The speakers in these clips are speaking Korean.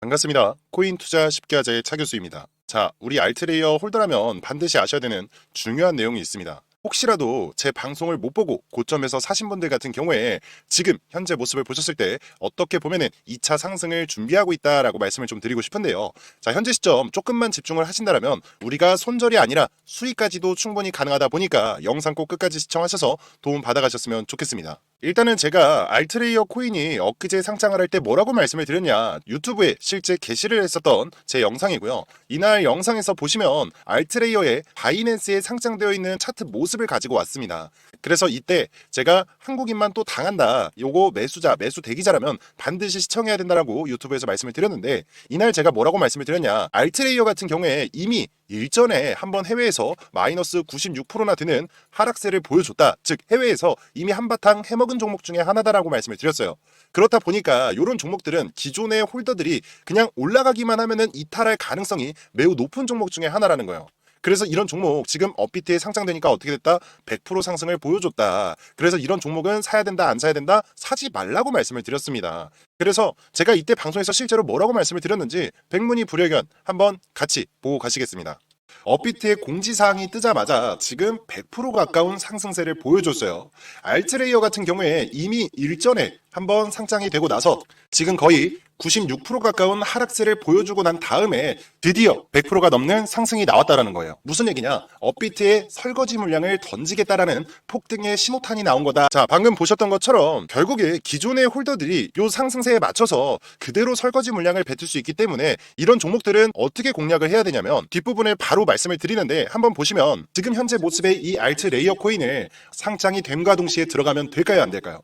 반갑습니다. 코인 투자 쉽게 하자의 차 교수입니다. 자, 우리 알트레이어 홀더라면 반드시 아셔야 되는 중요한 내용이 있습니다. 혹시라도 제 방송을 못 보고 고점에서 사신 분들 같은 경우에 지금 현재 모습을 보셨을 때 어떻게 보면은 2차 상승을 준비하고 있다라고 말씀을 좀 드리고 싶은데요. 자, 현재 시점 조금만 집중을 하신다면 우리가 손절이 아니라 수익까지도 충분히 가능하다 보니까 영상 꼭 끝까지 시청하셔서 도움 받아가셨으면 좋겠습니다. 일단은 제가 알트레이어 코인이 엊그제 상장을 할 때 뭐라고 말씀을 드렸냐 유튜브에 실제 게시를 했었던 제 영상이고요. 이날 영상에서 보시면 알트레이어의 바이낸스에 상장되어 있는 차트 모습을 가지고 왔습니다. 그래서 이때 제가 한국인만 또 당한다. 요거 매수자, 매수 대기자라면 반드시 시청해야 된다라고 유튜브에서 말씀을 드렸는데 이날 제가 뭐라고 말씀을 드렸냐 알트레이어 같은 경우에 이미 일전에 한번 해외에서 마이너스 96%나 되는 하락세를 보여줬다. 즉 해외에서 이미 한바탕 해먹은 종목 중에 하나다라고 말씀을 드렸어요. 그렇다 보니까 이런 종목들은 기존의 홀더들이 그냥 올라가기만 하면은 이탈할 가능성이 매우 높은 종목 중에 하나라는 거예요. 그래서 이런 종목 지금 업비트에 상장되니까 어떻게 됐다? 100% 상승을 보여줬다. 그래서 이런 종목은 사야 된다, 안 사야 된다, 사지 말라고 말씀을 드렸습니다. 그래서 제가 이때 방송에서 실제로 뭐라고 말씀을 드렸는지 백문이 불여견 한번 같이 보고 가시겠습니다. 업비트의 공지사항이 뜨자마자 지금 100% 가까운 상승세를 보여줬어요. 알트레이어 같은 경우에 이미 일전에 한번 상장이 되고 나서 지금 거의 96% 가까운 하락세를 보여주고 난 다음에 드디어 100%가 넘는 상승이 나왔다라는 거예요. 무슨 얘기냐? 업비트의 설거지 물량을 던지겠다라는 폭등의 신호탄이 나온 거다. 자, 방금 보셨던 것처럼 결국에 기존의 홀더들이 요 상승세에 맞춰서 그대로 설거지 물량을 뱉을 수 있기 때문에 이런 종목들은 어떻게 공략을 해야 되냐면 뒷부분에 바로 말씀을 드리는데 한번 보시면 지금 현재 모습의 이 알트 레이어 코인을 상장이 됨과 동시에 들어가면 될까요? 안 될까요?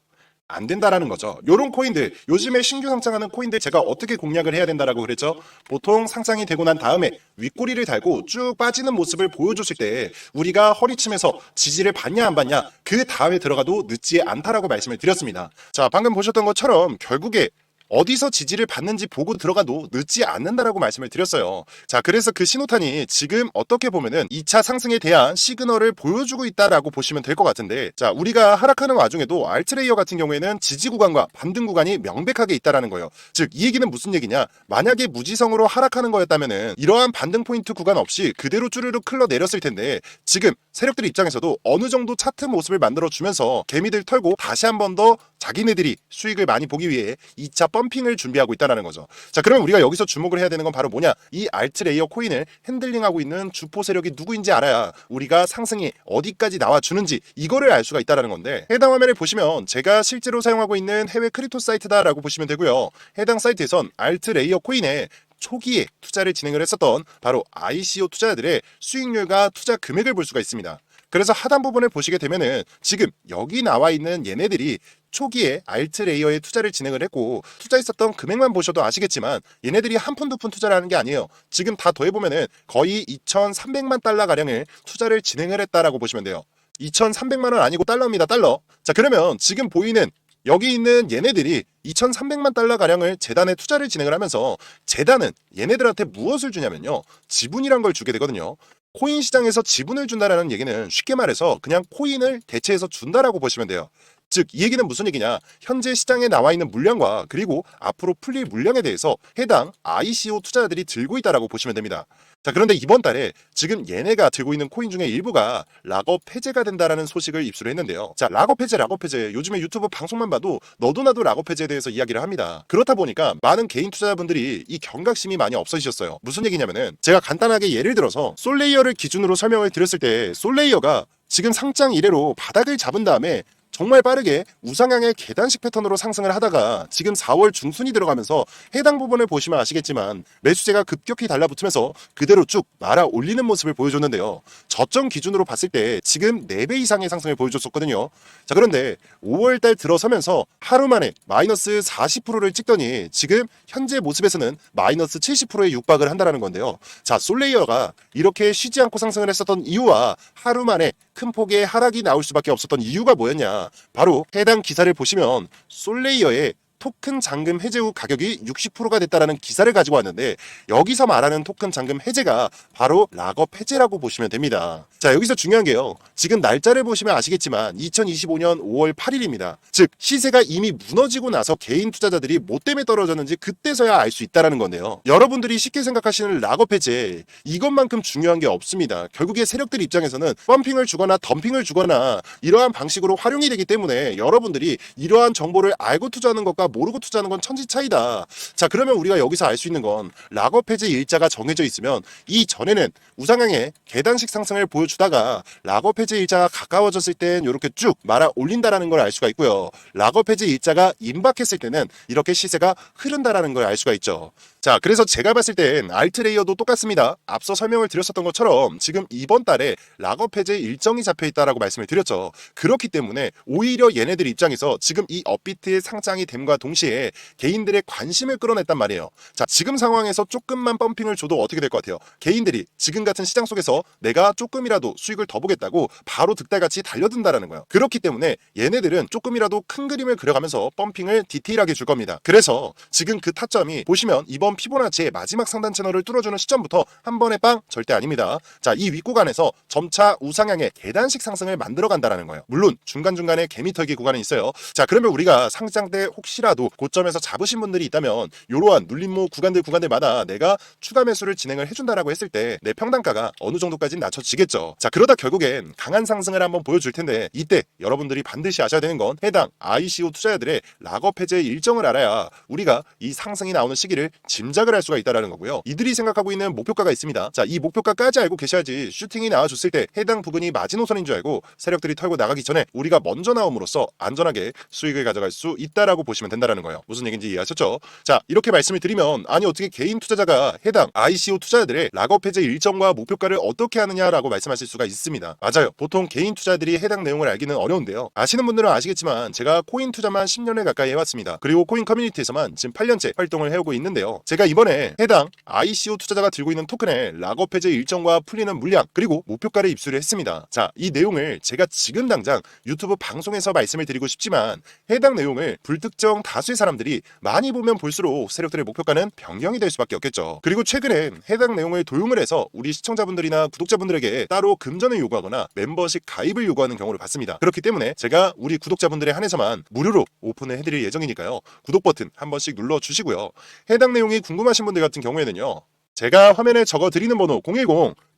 안 된다라는 거죠. 요런 코인들, 요즘에 신규 상장하는 코인들 제가 어떻게 공략을 해야 된다라고 그랬죠? 보통 상장이 되고 난 다음에 윗꼬리를 달고 쭉 빠지는 모습을 보여줬을 때 우리가 허리춤에서 지지를 받냐 안 받냐 그 다음에 들어가도 늦지 않다라고 말씀을 드렸습니다. 자, 방금 보셨던 것처럼 결국에 어디서 지지를 받는지 보고 들어가도 늦지 않는다라고 말씀을 드렸어요. 자, 그래서 그 신호탄이 지금 어떻게 보면은 2차 상승에 대한 시그널을 보여주고 있다라고 보시면 될 것 같은데, 자, 우리가 하락하는 와중에도 알트레이어 같은 경우에는 지지 구간과 반등 구간이 명백하게 있다라는 거예요. 즉, 이 얘기는 무슨 얘기냐? 만약에 무지성으로 하락하는 거였다면은 이러한 반등 포인트 구간 없이 그대로 쭈르륵 흘러 내렸을 텐데, 지금 세력들 입장에서도 어느 정도 차트 모습을 만들어 주면서 개미들 털고 다시 한 번 더 자기네들이 수익을 많이 보기 위해 2차 펌핑을 준비하고 있다는 거죠. 자, 그러면 우리가 여기서 주목을 해야 되는 건 바로 뭐냐? 이 알트 레이어 코인을 핸들링하고 있는 주포 세력이 누구인지 알아야 우리가 상승이 어디까지 나와 주는지 이거를 알 수가 있다는 건데 해당 화면을 보시면 제가 실제로 사용하고 있는 해외 크립토 사이트다라고 보시면 되고요. 해당 사이트에선 알트 레이어 코인에 초기에 투자를 진행을 했었던 바로 ICO 투자자들의 수익률과 투자 금액을 볼 수가 있습니다. 그래서 하단 부분을 보시게 되면은 지금 여기 나와 있는 얘네들이 초기에 알트 레이어에 투자를 진행을 했고 투자했었던 금액만 보셔도 아시겠지만 얘네들이 한 푼 두 푼 투자를 하는 게 아니에요. 지금 다 더해 보면은 거의 2,300만 달러 가량을 투자를 진행을 했다라고 보시면 돼요. 2,300만 원 아니고 달러입니다. 달러. 자, 그러면 지금 보이는 여기 있는 얘네들이 2,300만 달러 가량을 재단에 투자를 진행을 하면서 재단은 얘네들한테 무엇을 주냐면요. 지분이란 걸 주게 되거든요. 코인 시장에서 지분을 준다라는 얘기는 쉽게 말해서 그냥 코인을 대체해서 준다라고 보시면 돼요. 즉, 이 얘기는 무슨 얘기냐? 현재 시장에 나와 있는 물량과 그리고 앞으로 풀릴 물량에 대해서 해당 ICO 투자자들이 들고 있다라고 보시면 됩니다. 자, 그런데 이번 달에 지금 얘네가 들고 있는 코인 중에 일부가 락업 해제가 된다라는 소식을 입수를 했는데요. 자, 락업 해제, 락업 해제. 요즘에 유튜브 방송만 봐도 너도 나도 락업 해제에 대해서 이야기를 합니다. 그렇다 보니까 많은 개인 투자자분들이 이 경각심이 많이 없어지셨어요. 무슨 얘기냐면은 제가 간단하게 예를 들어서 솔레이어를 기준으로 설명을 드렸을 때 솔레이어가 지금 상장 이래로 바닥을 잡은 다음에 정말 빠르게 우상향의 계단식 패턴으로 상승을 하다가 지금 4월 중순이 들어가면서 해당 부분을 보시면 아시겠지만 매수세가 급격히 달라붙으면서 그대로 쭉 말아 올리는 모습을 보여줬는데요. 저점 기준으로 봤을 때 지금 4배 이상의 상승을 보여줬었거든요. 자 그런데 5월달 들어서면서 하루 만에 마이너스 40%를 찍더니 지금 현재 모습에서는 마이너스 70%에 육박을 한다는 건데요. 자 솔레이어가 이렇게 쉬지 않고 상승을 했었던 이유와 하루 만에 큰 폭의 하락이 나올 수밖에 없었던 이유가 뭐였냐? 바로 해당 기사를 보시면 솔레이어의 토큰 잔금 해제 후 가격이 60%가 됐다라는 기사를 가지고 왔는데 여기서 말하는 토큰 잔금 해제가 바로 락업 해제라고 보시면 됩니다. 자, 여기서 중요한 게요. 지금 날짜를 보시면 아시겠지만 2025년 5월 8일입니다. 즉 시세가 이미 무너지고 나서 개인 투자자들이 뭐 때문에 떨어졌는지 그때서야 알 수 있다라는 건데요. 여러분들이 쉽게 생각하시는 락업 해제 이것만큼 중요한 게 없습니다. 결국에 세력들 입장에서는 펌핑을 주거나 덤핑을 주거나 이러한 방식으로 활용이 되기 때문에 여러분들이 이러한 정보를 알고 투자하는 것과 모르고 투자하는 건 천지 차이다. 자, 그러면 우리가 여기서 알 수 있는 건 락업 해제 일자가 정해져 있으면 이 전에는 우상향의 계단식 상승을 보여주다가 락업 해제 일자가 가까워졌을 땐 이렇게 쭉 말아 올린다라는 걸 알 수가 있고요. 락업 해제 일자가 임박했을 때는 이렇게 시세가 흐른다라는 걸 알 수가 있죠. 자, 그래서 제가 봤을 땐 알트 레이어도 똑같습니다. 앞서 설명을 드렸었던 것처럼 지금 이번 달에 락업 해제 일정이 잡혀 있다라고 말씀을 드렸죠. 그렇기 때문에 오히려 얘네들 입장에서 지금 이 업비트의 상장이 됨과 동시에 개인들의 관심을 끌어냈단 말이에요. 자, 지금 상황에서 조금만 펌핑을 줘도 어떻게 될 것 같아요? 개인들이 지금 같은 시장 속에서 내가 조금이라도 수익을 더 보겠다고 바로 득달같이 달려든다라는 거예요. 그렇기 때문에 얘네들은 조금이라도 큰 그림을 그려가면서 펌핑을 디테일하게 줄 겁니다. 그래서 지금 그 타점이 보시면 이번 피보나치의 마지막 상단 채널을 뚫어주는 시점부터 한 번에 빵 절대 아닙니다. 자, 이 윗구간에서 점차 우상향의 계단식 상승을 만들어 간다라는 거예요. 물론 중간중간에 개미털기 구간이 있어요. 자, 그러면 우리가 상장 때 혹시라도 고점에서 잡으신 분들이 있다면 이러한 눌림목 구간들 구간들마다 내가 추가 매수를 진행을 해준다라고 했을 때 내 평단가가 어느 정도까지는 낮춰지겠죠. 자, 그러다 결국엔 강한 상승을 한번 보여줄 텐데 이때 여러분들이 반드시 아셔야 되는 건 해당 ICO 투자자들의 락업 해제 일정을 알아야 우리가 이 상승이 나오는 시기를 짐 작을 할 수가 있다라는 거고요. 이들이 생각하고 있는 목표가가 있습니다. 자, 이 목표가까지 알고 계셔야지 슈팅이 나와줬을 때 해당 부근이 마지노선인 줄 알고 세력들이 털고 나가기 전에 우리가 먼저 나옴으로써 안전하게 수익을 가져갈 수 있다라고 보시면 된다라는 거예요. 무슨 얘기인지 이해하셨죠? 자, 이렇게 말씀을 드리면 아니 어떻게 개인 투자자가 해당 ICO 투자자들의 락업 해제 일정과 목표가를 어떻게 하느냐라고 말씀하실 수가 있습니다. 맞아요. 보통 개인 투자들이 해당 내용을 알기는 어려운데요. 아시는 분들은 아시겠지만 제가 코인 투자만 10년을 가까이 해왔습니다. 그리고 코인 커뮤니티에서만 지금 8년째 활동을 해오고 있는데요. 제가 이번에 해당 ICO 투자자가 들고 있는 토큰의 락업 해제 일정과 풀리는 물량 그리고 목표가를 입수를 했습니다. 자, 이 내용을 제가 지금 당장 유튜브 방송에서 말씀을 드리고 싶지만 해당 내용을 불특정 다수의 사람들이 많이 보면 볼수록 세력들의 목표가는 변경이 될 수밖에 없겠죠. 그리고 최근엔 해당 내용을 도용을 해서 우리 시청자분들이나 구독자분들에게 따로 금전을 요구하거나 멤버십 가입을 요구하는 경우를 봤습니다. 그렇기 때문에 제가 우리 구독자분들에 한해서만 무료로 오픈을 해드릴 예정이니까요. 구독 버튼 한 번씩 눌러 주시고요. 해당 내용이 궁금하신 분들 같은 경우에는요. 제가 화면에 적어 드리는 번호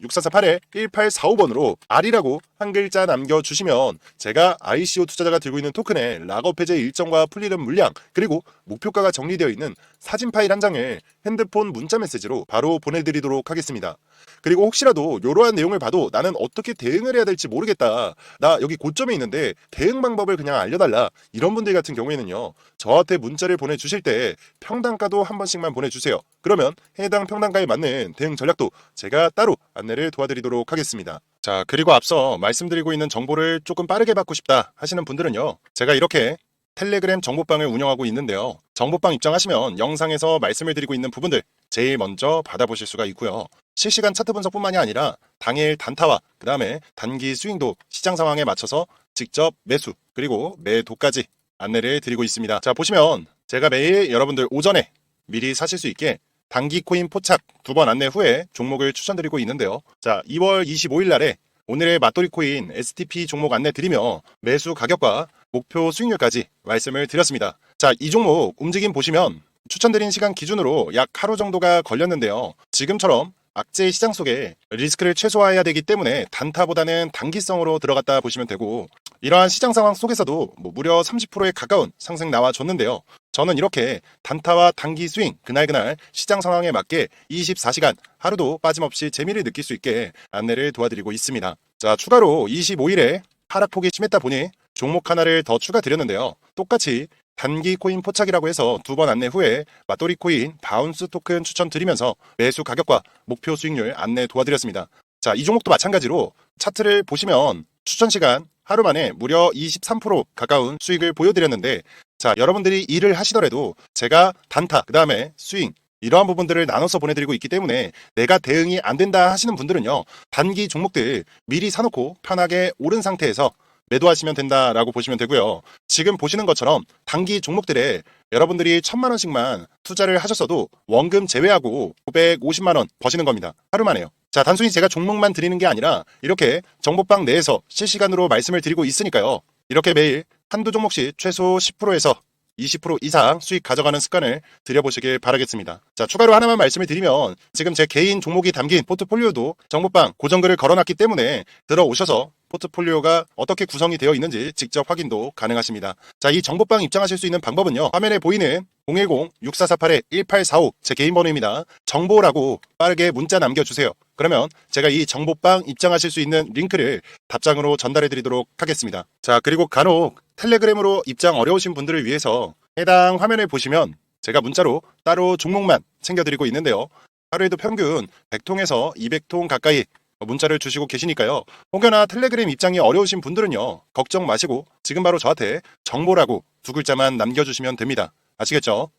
010-6448-1845번으로 R이라고 한 글자 남겨주시면 제가 ICO 투자자가 들고 있는 토큰의 락업 해제 일정과 풀리는 물량 그리고 목표가가 정리되어 있는 사진 파일 한 장을 핸드폰 문자 메시지로 바로 보내드리도록 하겠습니다. 그리고 혹시라도 이러한 내용을 봐도 나는 어떻게 대응을 해야 될지 모르겠다. 나 여기 고점에 있는데 대응 방법을 그냥 알려달라. 이런 분들 같은 경우에는요. 저한테 문자를 보내주실 때 평단가도 한 번씩만 보내주세요. 그러면 해당 평단가에 맞는 대응 전략도 제가 따로 안내 를 도와드리도록 하겠습니다. 자, 그리고 앞서 말씀드리고 있는 정보를 조금 빠르게 받고 싶다 하시는 분들은요. 제가 이렇게 텔레그램 정보방을 운영하고 있는데요. 정보방 입장하시면 영상에서 말씀을 드리고 있는 부분들 제일 먼저 받아보실 수가 있고요. 실시간 차트 분석뿐만이 아니라 당일 단타와 그 다음에 단기 스윙도 시장 상황에 맞춰서 직접 매수 그리고 매도까지 안내를 드리고 있습니다. 자 보시면 제가 매일 여러분들 오전에 미리 사실 수 있게 단기 코인 포착 두 번 안내 후에 종목을 추천드리고 있는데요. 자 2월 25일 날에 오늘의 맞돌이 코인 STP 종목 안내 드리며 매수 가격과 목표 수익률까지 말씀을 드렸습니다. 자, 이 종목 움직임 보시면 추천드린 시간 기준으로 약 하루 정도가 걸렸는데요. 지금처럼 악재 시장 속에 리스크를 최소화해야 되기 때문에 단타보다는 단기성으로 들어갔다 보시면 되고 이러한 시장 상황 속에서도 뭐 무려 30%에 가까운 상승 나와줬는데요. 저는 이렇게 단타와 단기 스윙 그날그날 시장 상황에 맞게 24시간 하루도 빠짐없이 재미를 느낄 수 있게 안내를 도와드리고 있습니다. 자, 추가로 25일에 하락폭이 심했다 보니 종목 하나를 더 추가 드렸는데요. 똑같이 단기 코인 포착이라고 해서 두 번 안내 후에 맞돌이 코인 바운스 토큰 추천드리면서 매수 가격과 목표 수익률 안내 도와드렸습니다. 자, 이 종목도 마찬가지로 차트를 보시면 추천 시간 하루 만에 무려 23% 가까운 수익을 보여드렸는데 자, 여러분들이 일을 하시더라도 제가 단타, 그 다음에 스윙, 이러한 부분들을 나눠서 보내드리고 있기 때문에 내가 대응이 안 된다 하시는 분들은요, 단기 종목들 미리 사놓고 편하게 오른 상태에서 매도하시면 된다라고 보시면 되고요. 지금 보시는 것처럼 단기 종목들에 여러분들이 천만 원씩만 투자를 하셨어도 원금 제외하고 950만 원 버시는 겁니다. 하루 만에요. 자, 단순히 제가 종목만 드리는 게 아니라 이렇게 정보방 내에서 실시간으로 말씀을 드리고 있으니까요. 이렇게 매일 한두 종목씩 최소 10%에서 20% 이상 수익 가져가는 습관을 들여보시길 바라겠습니다. 자, 추가로 하나만 말씀을 드리면 지금 제 개인 종목이 담긴 포트폴리오도 정보방 고정글을 걸어놨기 때문에 들어오셔서 포트폴리오가 어떻게 구성이 되어 있는지 직접 확인도 가능하십니다. 자, 이 정보방 입장하실 수 있는 방법은요. 화면에 보이는 010-6448-1845 제 개인 번호입니다. 정보라고 빠르게 문자 남겨주세요. 그러면 제가 이 정보방 입장하실 수 있는 링크를 답장으로 전달해 드리도록 하겠습니다. 자, 그리고 간혹 텔레그램으로 입장 어려우신 분들을 위해서 해당 화면을 보시면 제가 문자로 따로 종목만 챙겨드리고 있는데요. 하루에도 평균 100통에서 200통 가까이 문자를 주시고 계시니까요. 혹여나 텔레그램 입장이 어려우신 분들은요. 걱정 마시고 지금 바로 저한테 정보라고 두 글자만 남겨주시면 됩니다. 아시겠죠?